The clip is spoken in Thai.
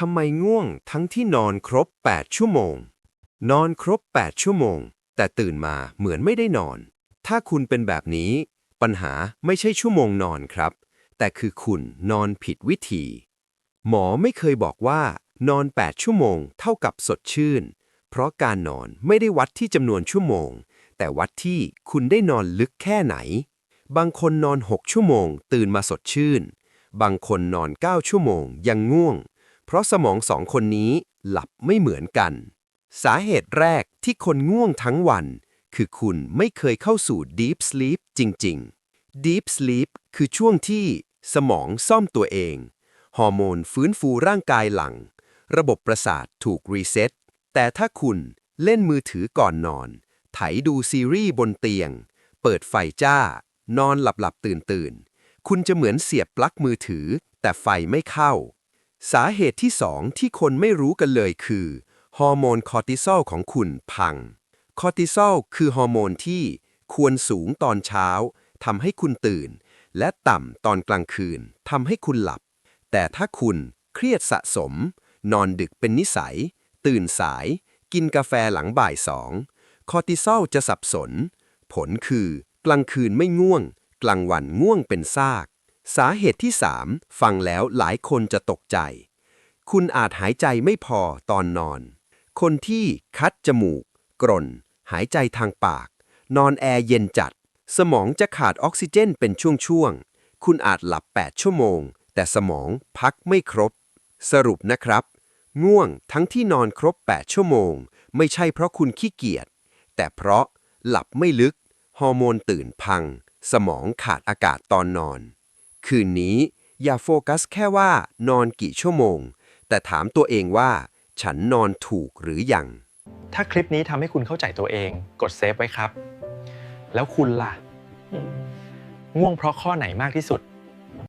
ทำไมง่วงทั้งที่นอนครบ 8 ชั่วโมง นอนครบ 8 ชั่วโมง แต่ตื่นมาเหมือนไม่ได้นอน ถ้าคุณเป็นแบบนี้ ปัญหาไม่ใช่ชั่วโมงนอนครับ แต่คือคุณนอนผิดวิธี หมอไม่เคยบอกว่า นอน 8 ชั่วโมง เท่ากับสดชื่น เพราะการนอนไม่ได้วัดที่จำนวนชั่วโมง แต่วัดที่คุณได้นอนลึกแค่ไหน บางคนนอน 6 ชั่วโมง ตื่นมาสดชื่น บางคนนอน 9 ชั่วโมงยังง่วง เพราะสมองสองคนนี้หลับไม่เหมือนกัน สาเหตุแรกที่คนง่วงทั้งวัน คือคุณไม่เคยเข้าสู่ Deep Sleep จริง ๆ Deep Sleep คือช่วงที่สมองซ่อมตัวเอง ฮอร์โมนฟื้นฟูร่างกายหลัง ระบบประสาทถูกรีเซ็ตแต่ถ้าคุณเล่นมือถือก่อนนอน ไถดูซีรีส์บนเตียง เปิดไฟจ้า นอนหลับหลับตื่นตื่นๆคุณจะเหมือนเสียบปลั๊กมือถือ แต่ไฟไม่เข้า สาเหตุที่สองที่คนไม่รู้กันเลยคือ ฮอร์โมนคอร์ติซอลของคุณพัง คอร์ติซอลคือฮอร์โมนที่ควรสูงตอนเช้าทำให้คุณตื่น และต่ำตอนกลางคืนทำให้คุณหลับ แต่ถ้าคุณเครียดสะสม นอนดึกเป็นนิสัย ตื่นสาย กินกาแฟหลังบ่ายสองคอร์ติซอลจะสับสน ผลคือกลางคืนไม่ง่วง กลางวันง่วงเป็นซาก สาเหตุที่ 3 ฟังแล้วหลายคนจะตกใจ คุณอาจหายใจไม่พอตอนนอน คนที่คัดจมูก กรน หายใจทางปาก นอนแอร์เย็นจัด สมองจะขาดออกซิเจนเป็นช่วงๆ คุณอาจหลับ 8 ชั่วโมง แต่สมองพักไม่ครบ สรุปนะครับ ง่วงทั้งที่นอนครบ 8 ชั่วโมง ไม่ใช่เพราะคุณขี้เกียจ แต่เพราะหลับไม่ลึก ฮอร์โมนตื่นพัง สมองขาดอากาศตอนนอน คืนนี้อย่าโฟกัสแค่ว่านอนกี่ชั่วโมง แต่ถามตัวเองว่า ฉันนอนถูกหรือยัง ถ้าคลิปนี้ทำให้คุณเข้าใจตัวเองกดเซฟไว้ครับ แล้วคุณล่ะ ง่วงเพราะข้อไหนมากที่สุด